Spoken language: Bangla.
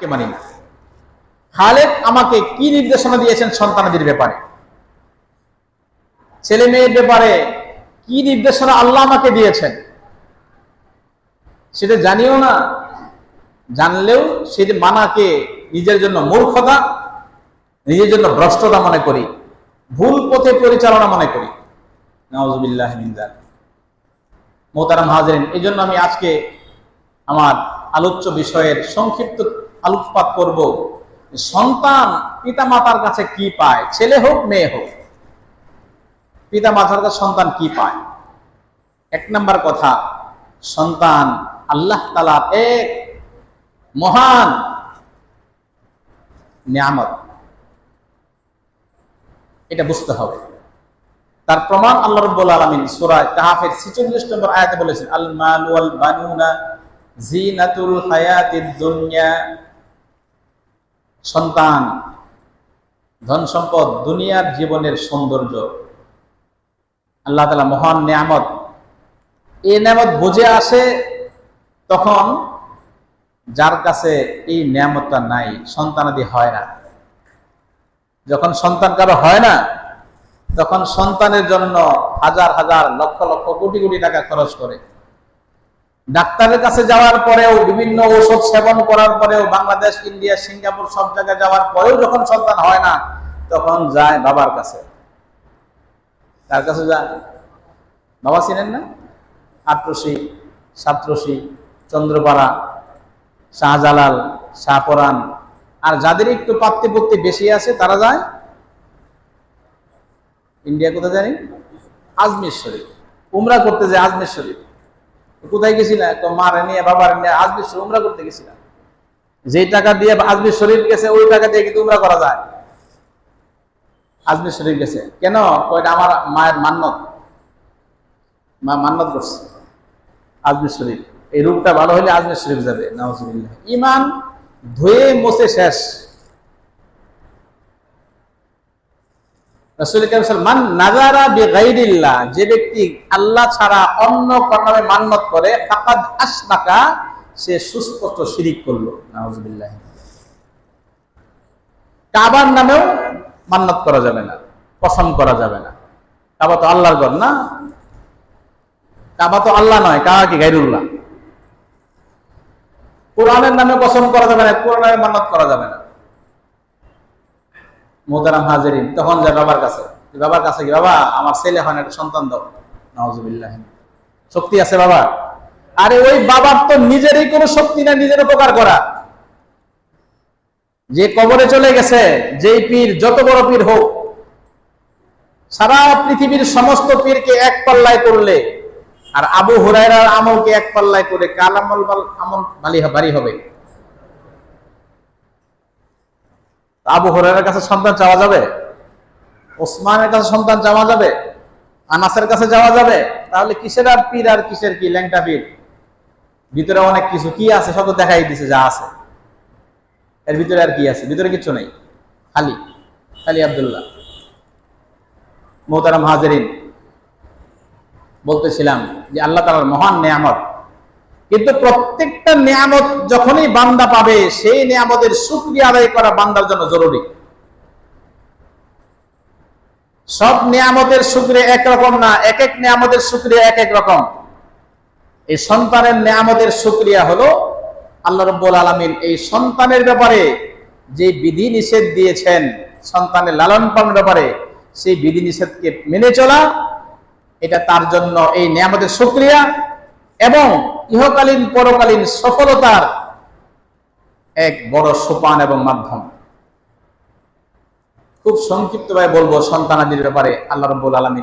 কে মানি না? খালেদ আমাকে কি নির্দেশনা দিয়েছেন সন্তানাদির ব্যাপারে? ছেলে মেয়ের ব্যাপারে কি নির্দেশনা আল্লাহ আমাকে দিয়েছেন? সেটা জানিও না, জানলেও সেটি মানাকে নিজের জন্য মূর্খতা, নিজের জন্য ভ্রষ্টতা মনে করি, ভুল পথে পরিচালনা মনে করি। নওয়াজবিল্লাহ মিনজাল মোতারাম হাজরিন এই জন্য আমি আজকে আমার আলোচ্য বিষয়ের সংক্ষিপ্ত আলোকপাত করব। সন্তান পিতা মাতার কাছে কি পায়? ছেলে হোক, মেয়ে হোক। পিতা মাতার কাছে সন্তান কি পায়? এক নম্বর কথা, সন্তান আল্লাহ তালার এক মহান নিয়ামত। এটা বুঝতে হবে। তার প্রমাণ আল্লাহ রব্বুল আলামিন সূরা কাহাফের 46 নম্বর আয়াতে বলেছেন আল মাল ওয়াল বানুনা জিনাতুল হায়াতিদ দুনিয়া সন্তান, ধন সম্পদ, দুনিয়ার জীবনের সৌন্দর্য। আল্লাহ তাআলা মহান নিয়ামত। এই নিয়ামত বুঝে আসে তখন যার কাছে এই নিয়ামতটা নাই, সন্তানাদি হয় না। যখন সন্তান কারও হয় না, তখন সন্তানের জন্য হাজার হাজার লক্ষ লক্ষ কোটি কোটি টাকা খরচ করে। ডাক্তারের কাছে যাওয়ার পরেও, বিভিন্ন ঔষধ সেবন করার পরেও, বাংলাদেশ, ইন্ডিয়া, সিঙ্গাপুর সব জায়গায় যাওয়ার পরেও যখন সন্তান হয় না, তখন যায় বাবার কাছে। তার কাছে যায়? বাবা চিনেন না? আটরশি সাতরশি চন্দ্রপাড়া, শাহজালাল শাহপরান আর যাদের একটু পাত্তিপত্তি বেশি আছে, তারা যায়? ইন্ডিয়া কোথায় জানি? আজমির শরীফ। উমরা করতে যায় আজমির শরীফ। কোথায় গেছিলাম তো মার নিয়ে, বাবার নিয়ে শরীফ উমরা করতে গেছিলাম যেই টাকা দিয়ে আজমির শরীফ গেছে, ওই টাকা দিয়ে কিন্তু উমরা করা যায়। আজমির শরীফ গেছে। কেন? ওইটা আমার মায়ের মান্নত। মা মান্নত করছে। আজমির শরীফ। এই রূপটা ভালো হলে আজমির শরীফ যাবে। নওয়াজুবিল্লাহ ইমান ধুয়ে মুছে শেষ। যে ব্যক্তি আল্লাহ ছাড়া অন্য নামে মান্নত করে সে সুস্পষ্ট করল। কাবার নামেও মান্নত করা যাবে না কসম করা যাবে না। কাবা তো আল্লাহর ঘর না? কাবা তো আল্লাহ নয়, কাবা কি গাইরুল্লাহ? কোরআনের নামে কসম করা যাবে না, কোরআনের মান্নত করা যাবে না। মোতারাম হাজারিন। তখন যায় বাবার কাছে বাবার কাছে কি, বাবা, আমার ছেলে হয় একটা সন্তান দাও। নওয়াজুবিল্লাহ শক্তি আছে বাবা আরে ওই বাবার তো নিজেরই কোনো শক্তি না নিজের উপকার করা। যে কবরে চলে গেছে, যেই পীর, যত বড় পীর হোক, সারা পৃথিবীর সমস্ত পীরকে এক পাল্লায় করলে, আর আবু হুরায়রার আমলকে এক পাল্লায় করে কাল আমল আমল ভারী হবে? আবু হরের কাছে সন্তান চাওয়া যাবে? ওসমানের কাছে সন্তান চাওয়া যাবে? আনাসের কাছে যাওয়া যাবে? তাহলে কিসের আর পীর আর কিসের কি? ল্যাংটা পীর। ভিতরে অনেক কিছু কি আছে সব দেখাই দিছে যা আছে। এর ভিতরে আর কি আছে? ভিতরে কিছু নেই। খালি। খালি আবদুল্লাহ। মোহতারাম হাজারিন। বলতেছিলাম যে আল্লাহ তালার মহান নিয়ামত কিন্তু প্রত্যেকটা নিয়ামত যখনই বান্দা পাবে, সেই নিয়ামতের সুক্রিয়া আদায় করা বান্দার জন্য জরুরি। সব নিয়ামতের সুক্রিয়া একরকম না এক এক নিয়ামতের সুক্রিয়া এক এক রকম। এই সন্তানের নিয়ামতের সুক্রিয়া হলো আল্লাহ রব্বুল আলমিন এই সন্তানের ব্যাপারে যে বিধি নিষেধ দিয়েছেন, সন্তানের লালন পালনের ব্যাপারে সেই বিধি নিষেধকে মেনে চলা, এটা তার জন্য এই নিয়ামতের সুক্রিয়া এবং ইহকালীন, পরকালীন সফলতার এক বড় সোপান এবং মাধ্যম। খুব সংক্ষিপ্তভাবে বলব সন্তানাদির ব্যাপারে, আল্লাহ রব্বুল আলমী